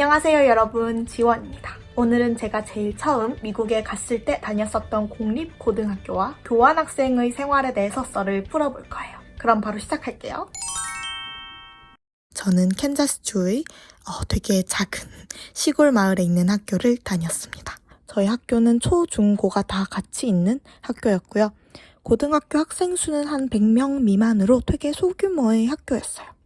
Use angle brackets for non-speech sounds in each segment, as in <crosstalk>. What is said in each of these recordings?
안녕하세요 여러분 지원입니다. 오늘은 제가 제일 처음 미국에 갔을 때 다녔었던 공립고등학교와 교환학생의 생활에 대해서 썰을 풀어볼 거예요. 그럼 바로 시작할게요. 저는 캔자스주의 어, 되게 작은 <laughs> 시골 마을에 있는 학교를 다녔습니다. 저희 학교는 초, 중, 고가 다 같이 있는 학교였고요. 고등학교 학생 수는 한 100명 미만으로 되게 소규모의 학교였어요.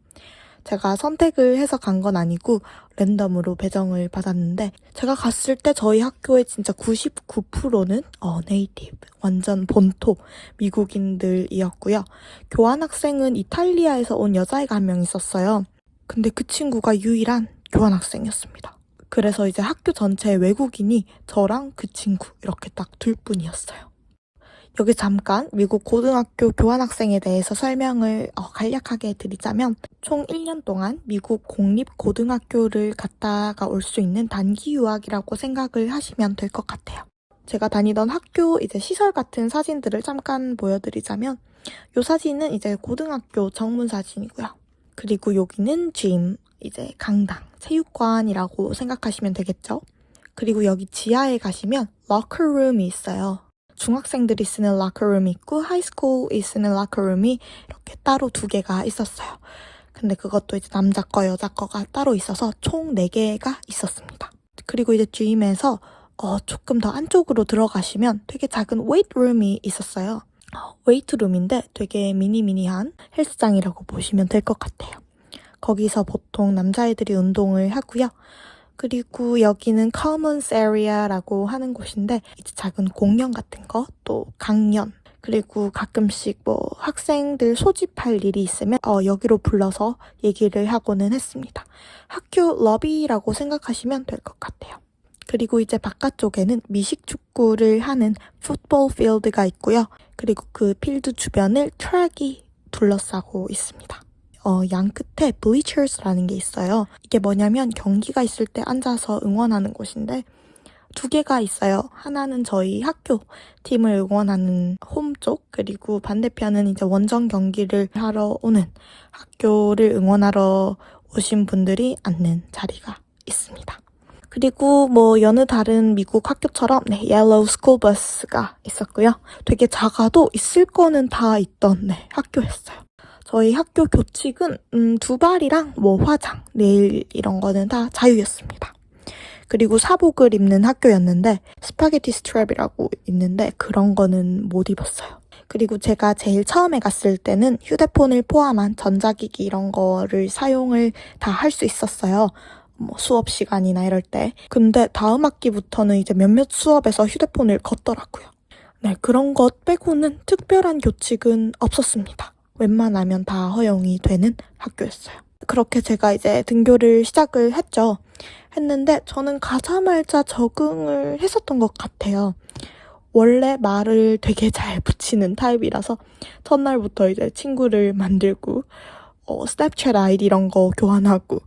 제가 선택을 해서 간 건 아니고 랜덤으로 배정을 받았는데 제가 갔을 때 저희 학교의 진짜 99%는 어, 네이티브, 완전 본토 미국인들이었고요. 교환학생은 이탈리아에서 온 여자애가 한 명 있었어요. 근데 그 친구가 유일한 교환학생이었습니다. 그래서 이제 학교 전체 외국인이 저랑 그 친구 이렇게 딱 둘 뿐이었어요. 여기 잠깐 미국 고등학교 교환학생에 대해서 설명을 어, 간략하게 드리자면 총 1년 동안 미국 공립 고등학교를 갔다가 올 수 있는 단기 유학이라고 생각을 하시면 될 것 같아요. 제가 다니던 학교 이제 시설 같은 사진들을 잠깐 보여드리자면 이 사진은 이제 고등학교 정문 사진이고요. 그리고 여기는 짐, 이제 강당, 체육관이라고 생각하시면 되겠죠. 그리고 여기 지하에 가시면 러커룸이 있어요. 중학생들이 쓰는 러커룸이 있고 하이스쿨이 쓰는 러커룸이 이렇게 따로 두 개가 있었어요. 근데 그것도 이제 남자 거, 여자 거가 따로 있어서 총 4개가 있었습니다. 그리고 이제 주임에서 어, 조금 더 안쪽으로 들어가시면 되게 작은 웨이트룸이 있었어요. 어, 웨이트룸인데 되게 미니미니한 헬스장이라고 보시면 될 것 같아요. 거기서 보통 남자애들이 운동을 하고요. 그리고 여기는 Commons Area라고 하는 곳인데 이제 작은 공연 같은 거, 또 강연, 그리고 가끔씩 뭐 학생들 소집할 일이 있으면 어, 여기로 불러서 얘기를 하고는 했습니다. 학교 러비라고 생각하시면 될 것 같아요. 그리고 이제 바깥쪽에는 미식 축구를 하는 풋볼 필드가 있고요. 그리고 그 필드 주변을 트랙이 둘러싸고 있습니다. 어, 양 끝에 bleachers라는 게 있어요. 이게 뭐냐면 경기가 있을 때 앉아서 응원하는 곳인데 두 개가 있어요. 하나는 저희 학교 팀을 응원하는 홈 쪽, 그리고 반대편은 이제 원정 경기를 하러 오는 학교를 응원하러 오신 분들이 앉는 자리가 있습니다. 그리고 뭐 여느 다른 미국 학교처럼 네, 옐로우 스쿨 버스가 있었고요. 되게 작아도 있을 거는 다 있던 네, 학교였어요. 저희 학교 교칙은 음, 두발이랑 뭐 화장, 네일 이런 거는 다 자유였습니다. 그리고 사복을 입는 학교였는데 스파게티 스트랩이라고 있는데 그런 거는 못 입었어요. 그리고 제가 제일 처음에 갔을 때는 휴대폰을 포함한 전자기기 이런 거를 사용을 다 할 수 있었어요. 뭐 수업 시간이나 이럴 때. 근데 다음 학기부터는 이제 몇몇 수업에서 휴대폰을 걷더라고요. 네, 그런 것 빼고는 특별한 교칙은 없었습니다. 웬만하면 다 허용이 되는 학교였어요. 그렇게 제가 이제 등교를 시작을 했죠. 했는데 저는 가자말자 적응을 했었던 것 같아요. 원래 말을 되게 잘 붙이는 타입이라서 첫날부터 이제 친구를 만들고 어, 스냅챗 아이디 이런 거 교환하고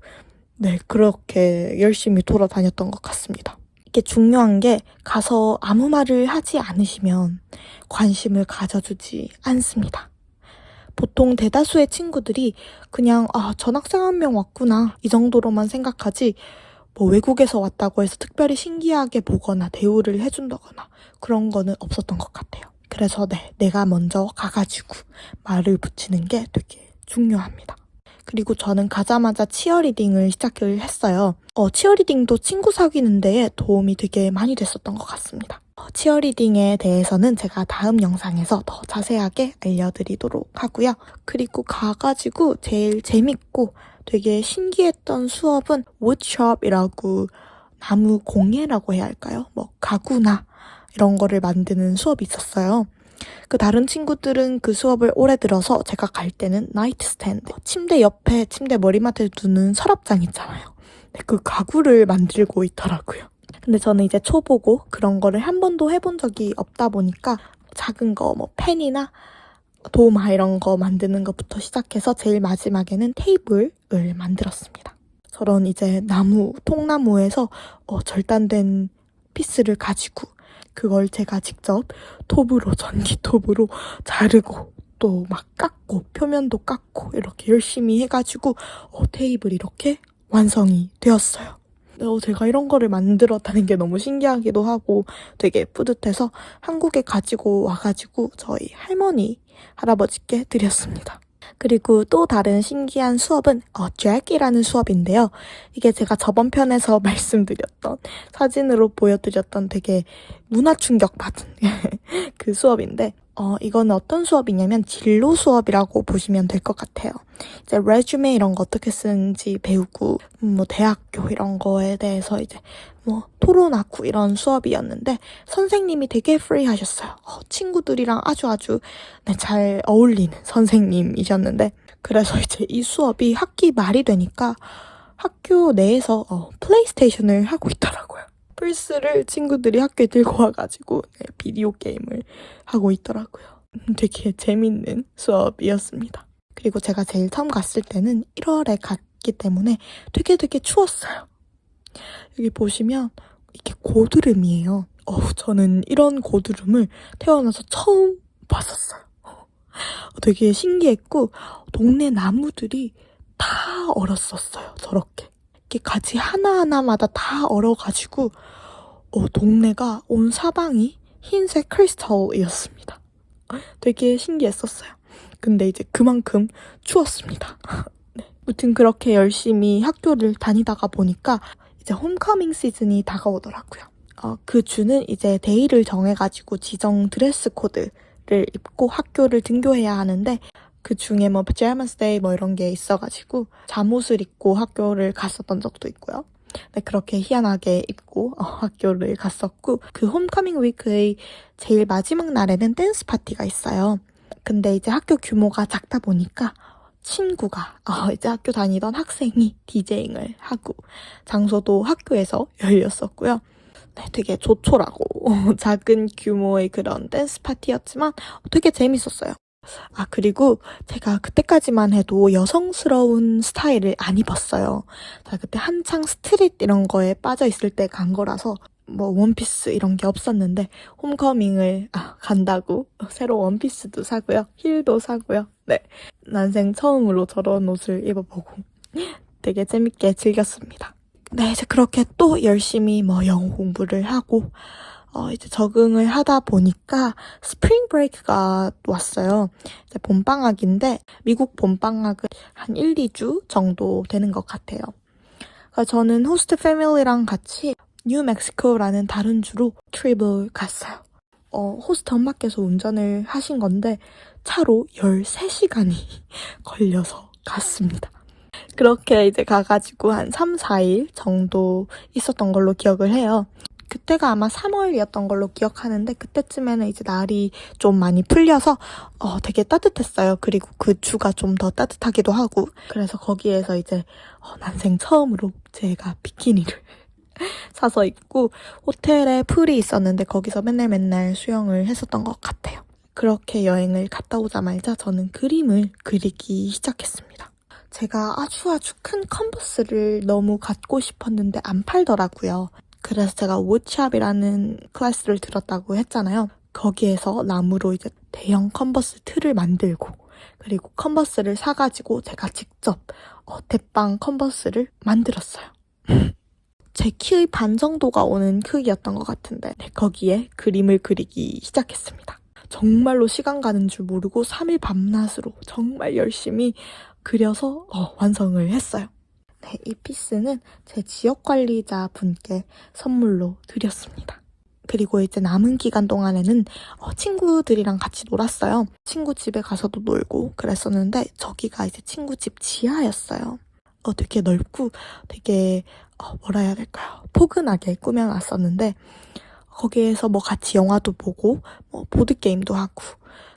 네 그렇게 열심히 돌아다녔던 것 같습니다. 이게 중요한 게 가서 아무 말을 하지 않으시면 관심을 가져주지 않습니다. 보통 대다수의 친구들이 그냥 아 전학생 한 명 왔구나 이 정도로만 생각하지 뭐 외국에서 왔다고 해서 특별히 신기하게 보거나 대우를 해준다거나 그런 거는 없었던 것 같아요. 그래서 네, 내가 먼저 가가지고 말을 붙이는 게 되게 중요합니다. 그리고 저는 가자마자 치어리딩을 시작을 했어요. 어, 치어리딩도 친구 사귀는 데에 도움이 되게 많이 됐었던 것 같습니다. 어, 치어리딩에 대해서는 제가 다음 영상에서 더 자세하게 알려드리도록 하고요. 그리고 가가지고 제일 재밌고 되게 신기했던 수업은 woodshop이라고 나무 공예라고 해야 할까요? 뭐 가구나 이런 거를 만드는 수업이 있었어요. 그 다른 친구들은 그 수업을 오래 들어서 제가 갈 때는 나이트 스탠드, 침대 옆에 침대 머리맡에 두는 서랍장 있잖아요. 네, 그 가구를 만들고 있더라고요. 근데 저는 이제 초보고 그런 거를 한 번도 해본 적이 없다 보니까 작은 거 뭐 펜이나 도마 이런 거 만드는 것부터 시작해서 제일 마지막에는 테이블을 만들었습니다. 저런 이제 나무, 통나무에서 어, 절단된 피스를 가지고 그걸 제가 직접 톱으로, 전기톱으로 자르고 또 막 깎고 표면도 깎고 이렇게 열심히 해가지고 어, 테이블 이렇게 완성이 되었어요. 어, 제가 이런 거를 만들었다는 게 너무 신기하기도 하고 되게 뿌듯해서 한국에 가지고 와가지고 저희 할머니, 할아버지께 드렸습니다. 그리고 또 다른 신기한 수업은 어, 잭이라는 수업인데요. 이게 제가 저번 편에서 <laughs> 말씀드렸던 사진으로 보여드렸던 되게 문화 충격 받은 <laughs> 그 수업인데 어, 이거는 어떤 수업이냐면 진로 수업이라고 보시면 될 것 같아요. 이제 레주메 이런 거 어떻게 쓰는지 배우고 음, 뭐 대학교 이런 거에 대해서 이제 뭐 토론하고 이런 수업이었는데 선생님이 되게 프리하셨어요. 어, 친구들이랑 아주 아주 네, 잘 어울리는 선생님이셨는데 그래서 이제 이 수업이 학기 말이 되니까 학교 내에서 어, 플레이스테이션을 하고 있더라고요. 플스를 친구들이 학교에 들고 와가지고 네, 비디오 게임을 하고 있더라고요. 음, 되게 재밌는 수업이었습니다. 그리고 제가 제일 처음 갔을 때는 1월에 갔기 때문에 되게 되게 추웠어요. 여기 보시면 이게 고드름이에요. 어우, 저는 이런 고드름을 태어나서 처음 봤었어요. 되게 신기했고, 동네 나무들이 다 얼었었어요. 저렇게. 이렇게 가지 하나하나마다 다 얼어가지고, 어, 동네가 온 사방이 흰색 크리스탈이었습니다. 되게 신기했었어요. 근데 이제 그만큼 추웠습니다. <laughs> 네. 무튼 그렇게 열심히 학교를 다니다가 보니까 이제 홈커밍 시즌이 다가오더라고요. 어, 그 주는 이제 데이를 정해가지고 지정 드레스 코드를 입고 학교를 등교해야 하는데 그 중에 뭐 pajamas day 뭐 이런 게 있어가지고 잠옷을 입고 학교를 갔었던 적도 있고요. 네, 그렇게 희한하게 입고 어, 학교를 갔었고 그 홈커밍 위크의 제일 마지막 날에는 댄스 파티가 있어요. 근데 이제 학교 규모가 작다 보니까 친구가 어, 이제 학교 다니던 학생이 디제잉을 하고 장소도 학교에서 열렸었고요. 네, 되게 조촐하고 <laughs> 작은 규모의 그런 댄스 파티였지만 되게 재밌었어요. 아, 그리고 제가 그때까지만 해도 여성스러운 스타일을 안 입었어요. 제가 그때 한창 스트릿 이런 거에 빠져 있을 때 간 거라서 뭐 원피스 이런 게 없었는데 홈커밍을 아, 간다고 <laughs> 새로 원피스도 사고요. 힐도 사고요. 네. 난생 처음으로 저런 옷을 입어보고 <laughs> 되게 재밌게 즐겼습니다. 네, 이제 그렇게 또 열심히 뭐 영어 공부를 하고 어, 이제 적응을 하다 보니까 스프링 브레이크가 왔어요. 이제 봄방학인데 미국 봄방학은 한 1, 2주 정도 되는 것 같아요. 그래서 저는 호스트 패밀리랑 같이 뉴멕시코라는 다른 주로 트립을 갔어요. 어, 호스트 엄마께서 운전을 하신 건데 차로 13시간이 <laughs> 걸려서 갔습니다. 그렇게 이제 가가지고 한 3, 4일 정도 있었던 걸로 기억을 해요. 그때가 아마 3월이었던 걸로 기억하는데 그때쯤에는 이제 날이 좀 많이 풀려서 어, 되게 따뜻했어요. 그리고 그 주가 좀 더 따뜻하기도 하고 그래서 거기에서 이제 어, 난생 처음으로 제가 비키니를 <laughs> 사서 입고 호텔에 풀이 있었는데 거기서 맨날 맨날 수영을 했었던 것 같아요. 그렇게 여행을 갔다 오자마자 저는 그림을 그리기 시작했습니다. 제가 아주 아주 큰 컨버스를 너무 갖고 싶었는데 안 팔더라고요. 그래서 제가 woodshop이라는 클래스를 들었다고 했잖아요. 거기에서 나무로 이제 대형 컨버스 틀을 만들고 그리고 컨버스를 사가지고 제가 직접 어, 대빵 컨버스를 만들었어요. <laughs> 제 키의 반 정도가 오는 크기였던 것 같은데 네, 거기에 그림을 그리기 시작했습니다. 정말로 시간 가는 줄 모르고 3일 밤낮으로 정말 열심히 그려서 어, 완성을 했어요. 네, 이 피스는 제 지역 관리자 분께 선물로 드렸습니다. 그리고 이제 남은 기간 동안에는 어, 친구들이랑 같이 놀았어요. 친구 집에 가서도 놀고 그랬었는데 저기가 이제 친구 집 지하였어요. 어, 되게 넓고 되게 어, 뭐라 해야 될까요? 포근하게 꾸며놨었는데 거기에서 뭐 같이 영화도 보고 뭐 보드 게임도 하고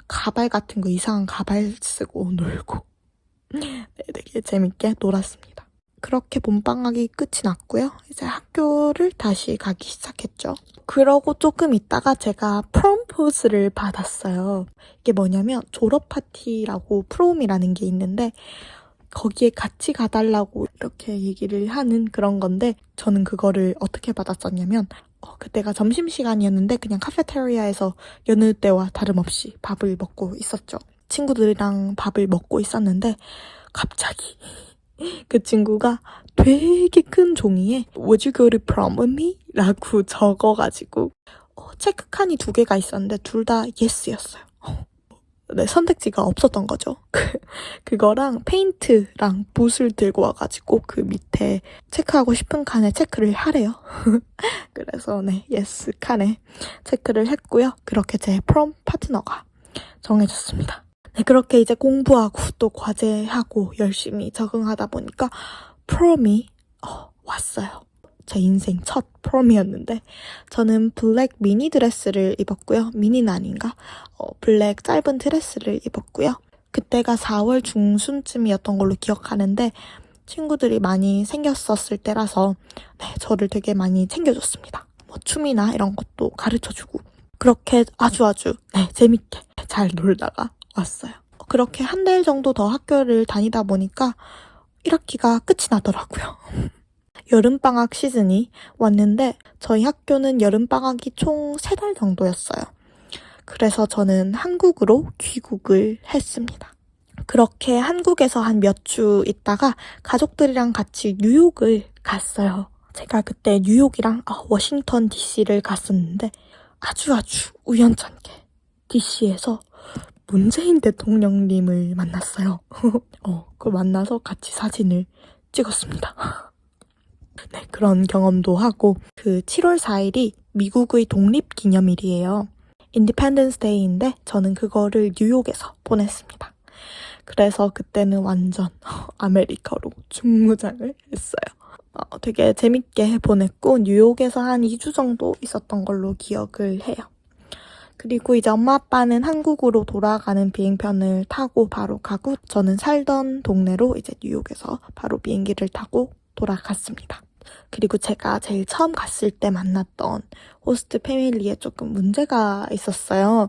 가발 같은 거 이상한 가발 쓰고 놀고 네, 되게 재밌게 놀았습니다. 그렇게 봄방학이 끝이 났고요. 이제 학교를 다시 가기 시작했죠. 그러고 조금 있다가 제가 프롬포즈를 받았어요. 이게 뭐냐면 졸업 파티라고 프롬이라는 게 있는데 거기에 같이 가달라고 이렇게 얘기를 하는 그런 건데 저는 그거를 어떻게 받았었냐면 어, 그때가 점심시간이었는데 그냥 카페테리아에서 여느 때와 다름없이 밥을 먹고 있었죠. 친구들이랑 밥을 먹고 있었는데 갑자기 그 친구가 되게 큰 종이에 Would you go to prom with me? 라고 적어가지고 어, 체크칸이 두 개가 있었는데 둘 다 yes였어요. <laughs> 네, 선택지가 없었던 거죠. <laughs> 그, 그거랑 페인트랑 붓을 들고 와가지고 그 밑에 체크하고 싶은 칸에 체크를 하래요. <laughs> 그래서 네, yes 칸에 체크를 했고요. 그렇게 제 프롬 파트너가 정해졌습니다. 네, 그렇게 이제 공부하고 또 과제하고 열심히 적응하다 보니까 프롬이 어, 왔어요. 제 인생 첫 프롬이었는데 저는 블랙 미니 드레스를 입었고요. 미니는 아닌가? 어, 블랙 짧은 드레스를 입었고요. 그때가 4월 중순쯤이었던 걸로 기억하는데 친구들이 많이 생겼었을 때라서 네, 저를 되게 많이 챙겨줬습니다. 뭐 춤이나 이런 것도 가르쳐주고 그렇게 아주 아주 네, 재밌게 잘 놀다가 왔어요. 그렇게 한 달 정도 더 학교를 다니다 보니까 1학기가 끝이 나더라고요. <laughs> 여름방학 시즌이 왔는데 저희 학교는 여름방학이 총 3달 정도였어요. 그래서 저는 한국으로 귀국을 했습니다. 그렇게 한국에서 한 몇 주 있다가 가족들이랑 같이 뉴욕을 갔어요. 제가 그때 뉴욕이랑 어, 워싱턴 DC를 갔었는데 아주 아주 우연찮게 DC에서 문재인 대통령님을 만났어요. <laughs> 어, 그 만나서 같이 사진을 찍었습니다. <laughs> 네, 그런 경험도 하고 그 7월 4일이 미국의 독립 기념일이에요. 인디펜던스 데이인데 저는 그거를 뉴욕에서 보냈습니다. 그래서 그때는 완전 <laughs> 아메리카로 중무장을 했어요. 어, 되게 재밌게 보냈고 뉴욕에서 한 2주 정도 있었던 걸로 기억을 해요. 그리고 이제 엄마 아빠는 한국으로 돌아가는 비행편을 타고 바로 가고 저는 살던 동네로 이제 뉴욕에서 바로 비행기를 타고 돌아갔습니다. 그리고 제가 제일 처음 갔을 때 만났던 호스트 패밀리에 조금 문제가 있었어요.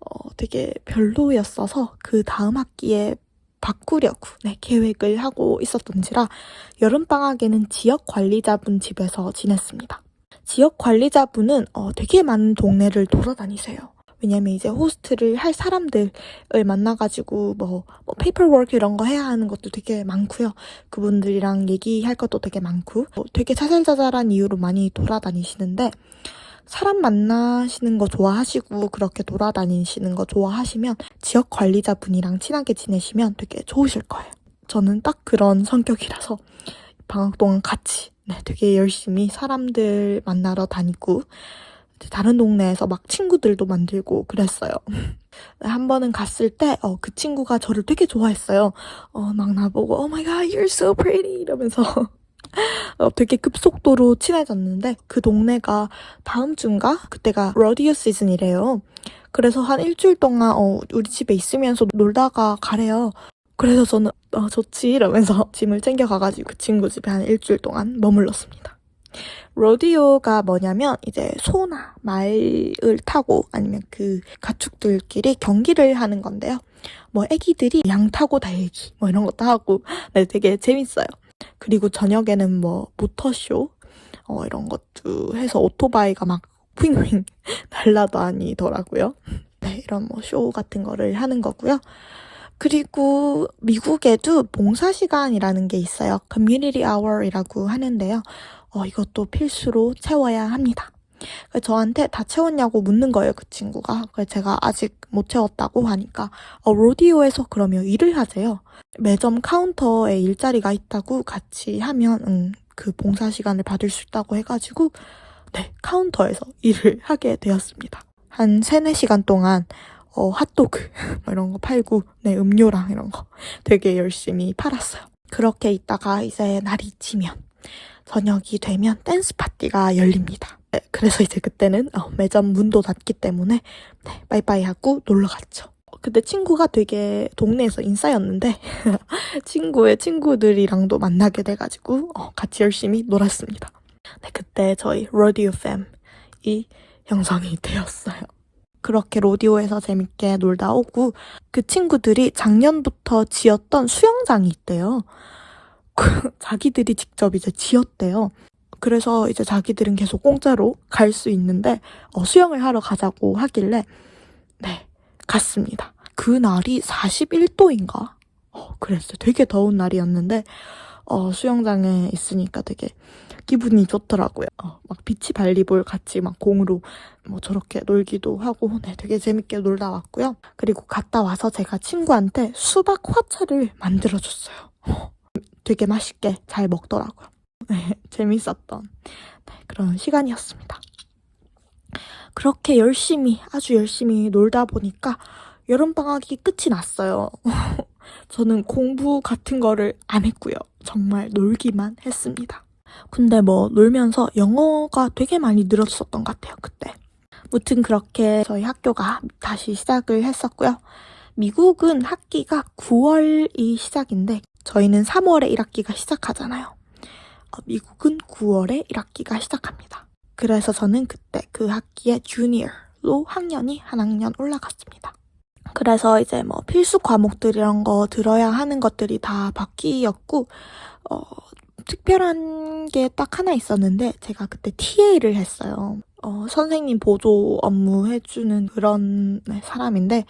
어, 되게 별로였어서 그 다음 학기에 바꾸려고 네, 계획을 하고 있었던지라 여름방학에는 지역 관리자분 집에서 지냈습니다. 지역 관리자분은 어, 되게 많은 동네를 돌아다니세요. 왜냐면 이제 호스트를 할 사람들을 만나가지고 뭐, 뭐 페이퍼워크 이런 거 해야 하는 것도 되게 많고요. 그분들이랑 얘기할 것도 되게 많고 뭐 되게 자잘자잘한 이유로 많이 돌아다니시는데 사람 만나시는 거 좋아하시고 그렇게 돌아다니시는 거 좋아하시면 지역 관리자분이랑 친하게 지내시면 되게 좋으실 거예요. 저는 딱 그런 성격이라서 방학 동안 같이 네, 되게 열심히 사람들 만나러 다니고 다른 동네에서 막 친구들도 만들고 그랬어요. <laughs> 한 번은 갔을 때, 어, 그 친구가 저를 되게 좋아했어요. 어, 막 나보고, Oh my god, you're so pretty! 이러면서. <laughs> 어, 되게 급속도로 친해졌는데, 그 동네가 다음 주인가? 그때가 러디오 시즌이래요. 그래서 한 일주일 동안, 어, 우리 집에 있으면서 놀다가 가래요. 그래서 저는, 어, 좋지. 이러면서 <laughs> 짐을 챙겨가가지고 그 친구 집에 한 일주일 동안 머물렀습니다. 로디오가 뭐냐면 이제 소나 말을 타고 아니면 그 가축들끼리 경기를 하는 건데요. 뭐 애기들이 양 타고 달리기 뭐 이런 것도 하고 <laughs> 네, 되게 재밌어요. 그리고 저녁에는 뭐 모터쇼 어, 이런 것도 해서 오토바이가 막 윙윙 <laughs> 날라다니더라고요. 네, 이런 뭐 쇼 같은 거를 하는 거고요. 그리고 미국에도 봉사 시간이라는 게 있어요. 커뮤니티 아워이라고 하는데요. 어, 이것도 필수로 채워야 합니다. 그래서 저한테 다 채웠냐고 묻는 거예요, 그 친구가. 그래서 제가 아직 못 채웠다고 하니까, 어, 로디오에서 그러면 일을 하세요. 매점 카운터에 일자리가 있다고 같이 하면, 음, 그 봉사 시간을 받을 수 있다고 해가지고, 네, 카운터에서 <laughs> 일을 하게 되었습니다. 한 3, 4시간 동안, 어, 핫도그, <laughs> 뭐 이런 거 팔고, 네, 음료랑 이런 거 되게 열심히 팔았어요. 그렇게 있다가 이제 날이 지면, 저녁이 되면 댄스 파티가 열립니다. 네, 그래서 이제 그때는 어, 매점 문도 닫기 때문에 네, 바이바이 하고 놀러 갔죠. 그때 친구가 되게 동네에서 인싸였는데 <laughs> 친구의 친구들이랑도 만나게 돼가지고 어, 같이 열심히 놀았습니다. 네, 그때 저희 로디오 팸이 형성이 되었어요. 그렇게 로디오에서 재밌게 놀다 오고 그 친구들이 작년부터 지었던 수영장이 있대요. <laughs> 자기들이 직접 이제 지었대요. 그래서 이제 자기들은 계속 공짜로 갈 수 있는데 어, 수영을 하러 가자고 하길래 네 갔습니다. 그 날이 41도인가? 어, 그랬어요. 되게 더운 날이었는데 어, 수영장에 있으니까 되게 기분이 좋더라고요. 어, 막 비치 발리볼 같이 막 공으로 뭐 저렇게 놀기도 하고 네, 되게 재밌게 놀다 왔고요. 그리고 갔다 와서 제가 친구한테 수박 화차를 만들어줬어요. <laughs> 되게 맛있게 잘 먹더라고요. 네, 재밌었던 네, 그런 시간이었습니다. 그렇게 열심히, 아주 열심히 놀다 보니까 여름방학이 끝이 났어요. <laughs> 저는 공부 같은 거를 안 했고요. 정말 놀기만 했습니다. 근데 뭐 놀면서 영어가 되게 많이 늘었었던 것 같아요, 그때. 무튼 그렇게 저희 학교가 다시 시작을 했었고요. 미국은 학기가 9월이 시작인데 저희는 3월에 1학기가 시작하잖아요. 어, 미국은 9월에 1학기가 시작합니다. 그래서 저는 그때 그 학기에 주니어로 학년이 한 학년 올라갔습니다. 그래서 이제 뭐 필수 과목들 이런 거 들어야 하는 것들이 다 바뀌었고, 어, 특별한 게 딱 하나 있었는데, 제가 그때 TA를 했어요. 어, 선생님 보조 업무 해주는 그런 네, 사람인데,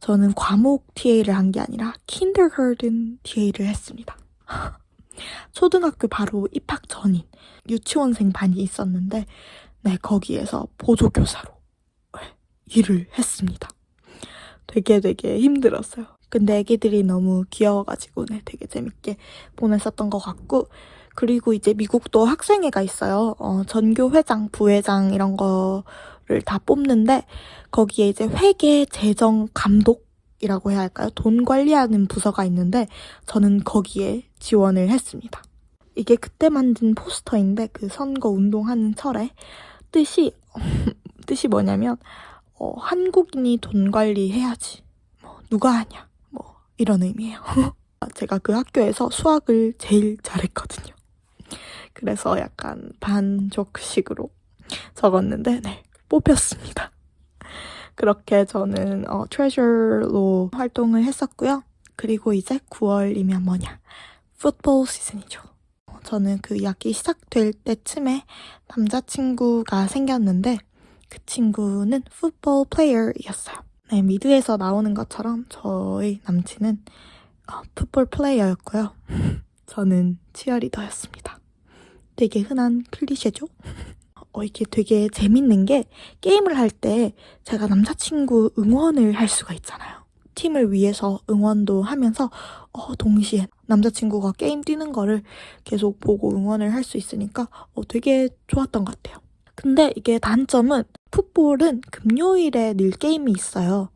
저는 과목 TA를 한 게 아니라, kindergarten TA를 했습니다. <laughs> 초등학교 바로 입학 전인 유치원생 반이 있었는데, 네, 거기에서 보조교사로 네, 일을 했습니다. 되게 되게 힘들었어요. 근데 애기들이 너무 귀여워가지고 네, 되게 재밌게 보냈었던 것 같고 그리고 이제 미국도 학생회가 있어요. 어, 전교 회장, 부회장 이런 거를 다 뽑는데 거기에 이제 회계 재정 감독 이라고 해야 할까요? 돈 관리하는 부서가 있는데 저는 거기에 지원을 했습니다. 이게 그때 만든 포스터인데 그 선거 운동하는 철에 뜻이 <laughs> 뜻이 뭐냐면 어, 한국인이 돈 관리해야지. 뭐, 누가 하냐. 뭐, 이런 의미예요. <laughs> 제가 그 학교에서 수학을 제일 잘했거든요. 그래서 약간 반족식으로 적었는데, 네, 뽑혔습니다. 그렇게 저는 어, 트레저로 활동을 했었고요. 그리고 이제 9월이면 뭐냐. 풋볼 시즌이죠. 어, 저는 그 약기 시작될 때쯤에 남자친구가 생겼는데, 그 친구는 풋볼 플레이어였어요. 네, 미드에서 나오는 것처럼 저희 남친은 어, 풋볼 플레이어였고요. <laughs> 저는 치어리더였습니다. 되게 흔한 클리셰죠? <laughs> 어, 이게 되게 재밌는 게 게임을 할 때 제가 남자친구 응원을 할 수가 있잖아요. 팀을 위해서 응원도 하면서 어, 동시에 남자친구가 게임 뛰는 거를 계속 보고 응원을 할 수 있으니까 어, 되게 좋았던 것 같아요. 근데 이게 단점은 풋볼은 금요일에 늘 게임이 있어요.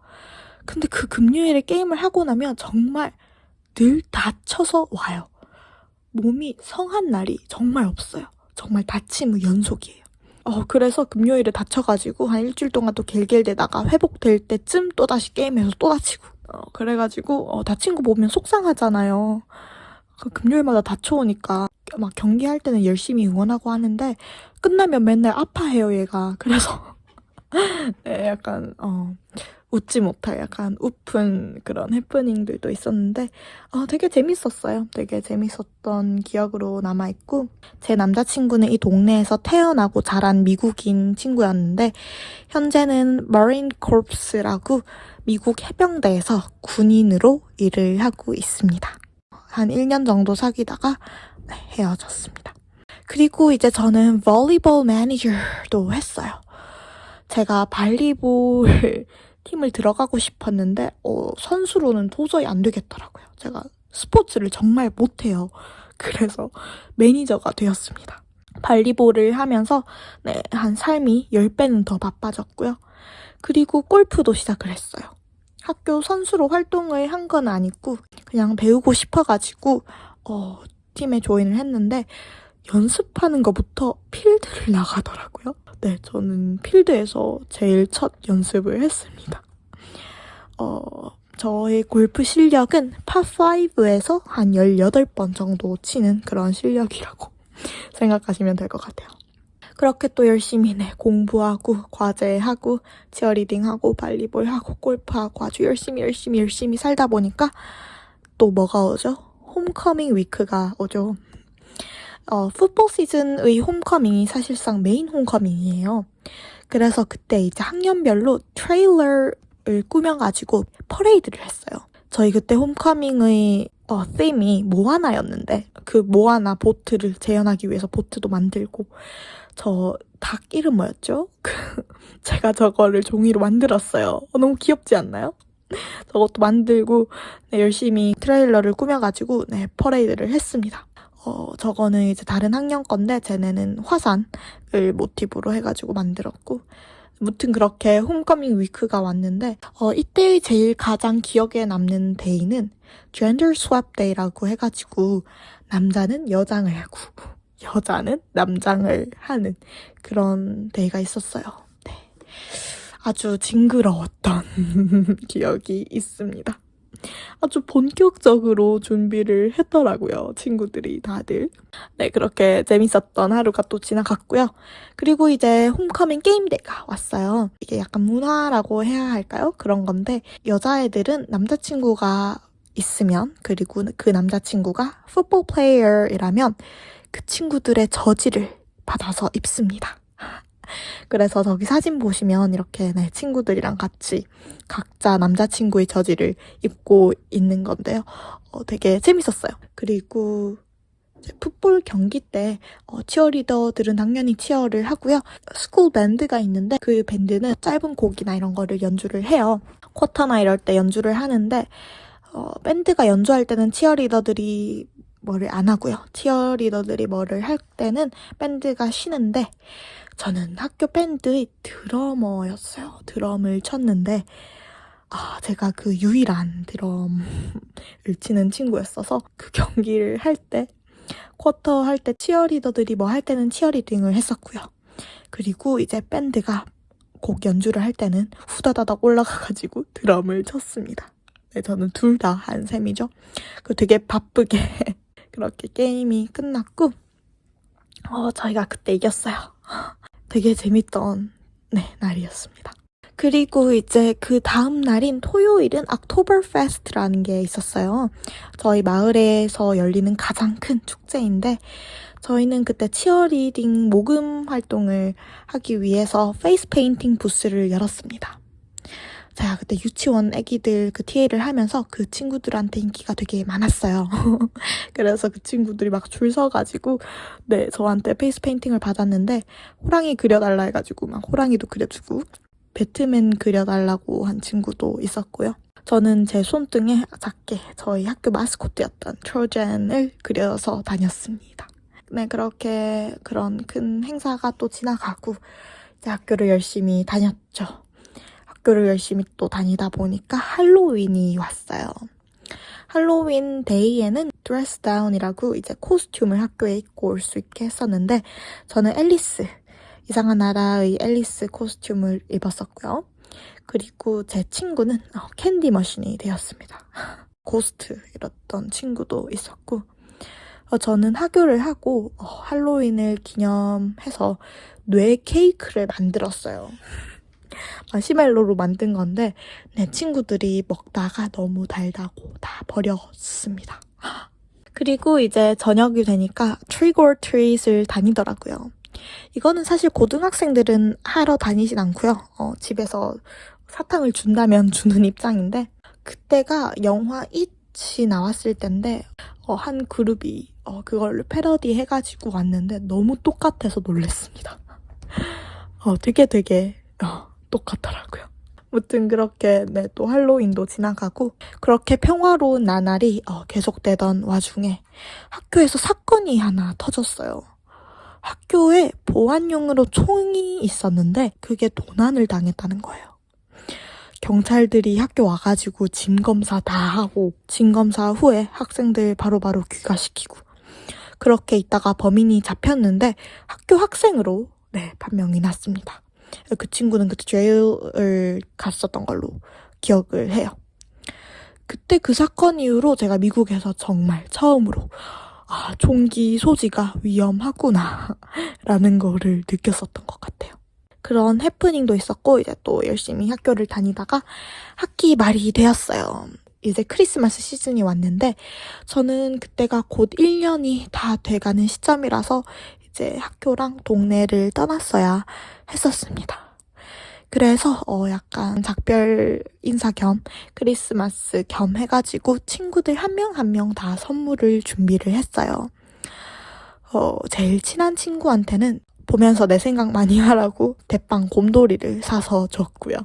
근데 그 금요일에 게임을 하고 나면 정말 늘 다쳐서 와요. 몸이 성한 날이 정말 없어요. 정말 다침의 연속이에요. 어, 그래서 금요일에 다쳐가지고 한 일주일 동안 또 겔겔대다가 회복될 때쯤 또 다시 게임해서 또 다치고. 어, 그래가지고 어, 다친 거 보면 속상하잖아요. 그 금요일마다 다쳐오니까 막 경기할 때는 열심히 응원하고 하는데 끝나면 맨날 아파해요 얘가 그래서 네, 약간 어 웃지 못할 약간 우픈 그런 해프닝들도 있었는데 어, 되게 재밌었어요 되게 재밌었던 기억으로 남아있고 제 남자친구는 이 동네에서 태어나고 자란 미국인 친구였는데 현재는 머린 콜프스라고 미국 해병대에서 군인으로 일을 하고 있습니다 한 1년 정도 사귀다가 헤어졌습니다. 그리고 이제 저는 볼리볼 매니저도 했어요. 제가 발리볼 <laughs> 팀을 들어가고 싶었는데 어, 선수로는 도저히 안 되겠더라고요. 제가 스포츠를 정말 못해요. <laughs> 그래서 매니저가 되었습니다. 발리볼을 하면서 네, 한 삶이 10배는 더 바빠졌고요. 그리고 골프도 시작을 했어요. 학교 선수로 활동을 한 건 아니고 그냥 배우고 싶어가지고 어, 팀에 조인을 했는데 연습하는 것부터 필드를 나가더라고요. 네, 저는 필드에서 제일 첫 연습을 했습니다. 어, 저의 골프 실력은 파5에서 한 18번 정도 치는 그런 실력이라고 생각하시면 될 것 같아요. 그렇게 또 열심히 네, 공부하고 과제하고 치어리딩하고 발리볼하고 골프하고 아주 열심히 열심히 열심히 살다 보니까 또 뭐가 오죠? 홈커밍 위크가 오죠. 어, 풋볼 시즌의 홈커밍이 사실상 메인 홈커밍이에요. 그래서 그때 이제 학년별로 트레일러를 꾸며가지고 퍼레이드를 했어요. 저희 그때 홈커밍의 어, them이 모아나였는데 그 모아나 보트를 재현하기 위해서 보트도 만들고 저 닭 이름 뭐였죠? <laughs> 그 제가 저거를 종이로 만들었어요. 어, 너무 귀엽지 않나요? 저것도 만들고 네, 열심히 트레일러를 꾸며가지고 네, 퍼레이드를 했습니다. 어, 저거는 이제 다른 학년 건데 쟤네는 화산을 모티브로 해가지고 만들었고 무튼 그렇게 홈커밍 위크가 왔는데 어, 이때 제일 가장 기억에 남는 데이는 gender swap day라고 해가지고 남자는 여장을 하고 여자는 남장을 하는 그런 데이가 있었어요. 네. 아주 징그러웠던 <laughs> 기억이 있습니다. 아주 본격적으로 준비를 했더라고요. 친구들이 다들. 네, 그렇게 재밌었던 하루가 또 지나갔고요. 그리고 이제 홈커밍 게임데이가 왔어요. 이게 약간 문화라고 해야 할까요? 그런 건데 여자애들은 남자친구가 있으면 그리고 그 남자친구가 풋볼 플레이어이라면 그 친구들의 저지를 받아서 입습니다. <laughs> 그래서 저기 사진 보시면 이렇게 네, 친구들이랑 같이 각자 남자친구의 저지를 입고 있는 건데요. 어, 되게 재밌었어요. 그리고 풋볼 경기 때 어, 치어리더들은 당연히 치어를 하고요. 스쿨 밴드가 있는데 그 밴드는 짧은 곡이나 이런 거를 연주를 해요. 쿼터나 이럴 때 연주를 하는데 어, 밴드가 연주할 때는 치어리더들이 뭐를 안 하고요. 치어리더들이 뭐를 할 때는 밴드가 쉬는데 저는 학교 밴드의 드러머였어요. 드럼을 쳤는데 아, 제가 그 유일한 드럼을 치는 친구였어서 그 경기를 할 때 쿼터 할 때 치어리더들이 뭐 할 때는 치어리딩을 했었고요. 그리고 이제 밴드가 곡 연주를 할 때는 후다다닥 올라가가지고 드럼을 쳤습니다. 네, 저는 둘 다 한 셈이죠. 그 되게 바쁘게 <laughs> 그렇게 게임이 끝났고, 어, 저희가 그때 이겼어요. 되게 재밌던, 네, 날이었습니다. 그리고 이제 그 다음 날인 토요일은 악토버 페스트라는 게 있었어요. 저희 마을에서 열리는 가장 큰 축제인데, 저희는 그때 치어리딩 모금 활동을 하기 위해서 페이스 페인팅 부스를 열었습니다. 제가 그때 유치원 애기들 그 TA를 하면서 그 친구들한테 인기가 되게 많았어요. <laughs> 그래서 그 친구들이 막 줄 서가지고, 네, 저한테 페이스 페인팅을 받았는데, 호랑이 그려달라 해가지고, 막 호랑이도 그려주고, 배트맨 그려달라고 한 친구도 있었고요. 저는 제 손등에 작게 저희 학교 마스코트였던 트로젠을 그려서 다녔습니다. 네, 그렇게 그런 큰 행사가 또 지나가고, 이제 학교를 열심히 다녔죠. 학교를 열심히 또 다니다 보니까 할로윈이 왔어요. 할로윈 데이에는 드레스 다운이라고 이제 코스튬을 학교에 입고 올 수 있게 했었는데 저는 앨리스 이상한 나라의 앨리스 코스튬을 입었었고요. 그리고 제 친구는 어, 캔디 머신이 되었습니다. <laughs> 고스트 이랬던 친구도 있었고 어, 저는 학교를 하고 어, 할로윈을 기념해서 뇌 케이크를 만들었어요. 마시멜로로 만든 건데 내 친구들이 먹다가 너무 달다고 다 버렸습니다. 그리고 이제 저녁이 되니까 트릭 or 트릿을 다니더라고요. 이거는 사실 고등학생들은 하러 다니진 않고요. 어, 집에서 사탕을 준다면 주는 입장인데 그때가 영화 it이 나왔을 때인데 어, 한 그룹이 어, 그걸 패러디 해가지고 왔는데 너무 똑같아서 놀랬습니다. 어, 되게 되게 어, 똑같더라고요. 무튼 그렇게 네, 또 할로윈도 지나가고 그렇게 평화로운 나날이 어, 계속되던 와중에 학교에서 사건이 하나 터졌어요. 학교에 보안용으로 총이 있었는데 그게 도난을 당했다는 거예요. 경찰들이 학교 와가지고 짐 검사 다 하고 짐 검사 후에 학생들 바로 바로 귀가시키고 그렇게 있다가 범인이 잡혔는데 학교 학생으로 네 판명이 났습니다. 그 친구는 그때 제일을 갔었던 걸로 기억을 해요. 그때 그 사건 이후로 제가 미국에서 정말 처음으로 아, 총기 소지가 위험하구나 <laughs> 라는 거를 느꼈었던 것 같아요. 그런 해프닝도 있었고 이제 또 열심히 학교를 다니다가 학기 말이 되었어요. 이제 크리스마스 시즌이 왔는데 저는 그때가 곧 1년이 다 돼가는 시점이라서 이제 학교랑 동네를 떠났어야 했었습니다. 그래서 어 약간 작별 인사 겸 크리스마스 겸 해가지고 친구들 한 명 한 명 다 선물을 준비를 했어요. 어 제일 친한 친구한테는 보면서 내 생각 많이 하라고 대빵 곰돌이를 사서 줬고요.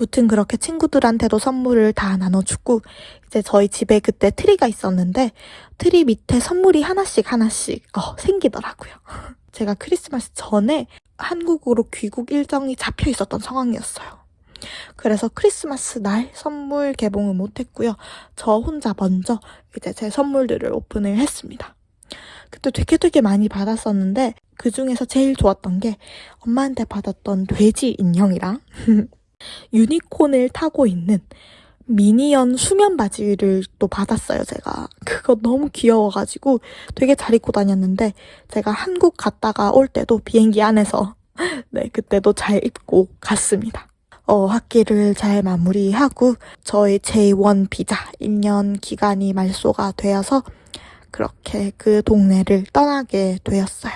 무튼 그렇게 친구들한테도 선물을 다 나눠주고 이제 저희 집에 그때 트리가 있었는데 트리 밑에 선물이 하나씩 하나씩 어, 생기더라고요. <laughs> 제가 크리스마스 전에 한국으로 귀국 일정이 잡혀 있었던 상황이었어요. 그래서 크리스마스 날 선물 개봉은 못했고요. 저 혼자 먼저 이제 제 선물들을 오픈을 했습니다. 그때 되게 되게 많이 받았었는데 그 중에서 제일 좋았던 게 엄마한테 받았던 돼지 인형이랑 <laughs> 유니콘을 타고 있는 미니언 수면 바지를 또 받았어요, 제가. 그거 너무 귀여워가지고 되게 잘 입고 다녔는데, 제가 한국 갔다가 올 때도 비행기 안에서, <laughs> 네, 그때도 잘 입고 갔습니다. 어, 학기를 잘 마무리하고, 저의 J1 비자 1년 기간이 말소가 되어서, 그렇게 그 동네를 떠나게 되었어요.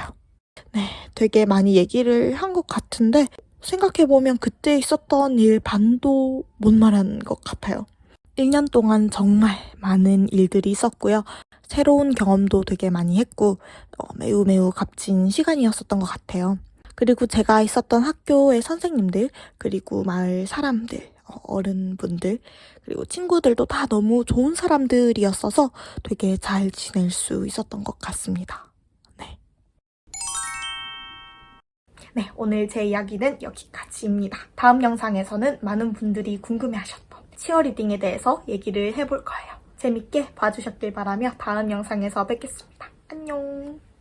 네, 되게 많이 얘기를 한 것 같은데, 생각해보면 그때 있었던 일 반도 못 말한 것 같아요. 1년 동안 정말 많은 일들이 있었고요. 새로운 경험도 되게 많이 했고, 어, 매우 매우 값진 시간이었었던 것 같아요. 그리고 제가 있었던 학교의 선생님들, 그리고 마을 사람들, 어, 어른분들, 그리고 친구들도 다 너무 좋은 사람들이었어서 되게 잘 지낼 수 있었던 것 같습니다. 네, 오늘 제 이야기는 여기까지입니다. 다음 영상에서는 많은 분들이 궁금해하셨던 치어리딩에 대해서 얘기를 해볼 거예요. 재밌게 봐주셨길 바라며 다음 영상에서 뵙겠습니다. 안녕!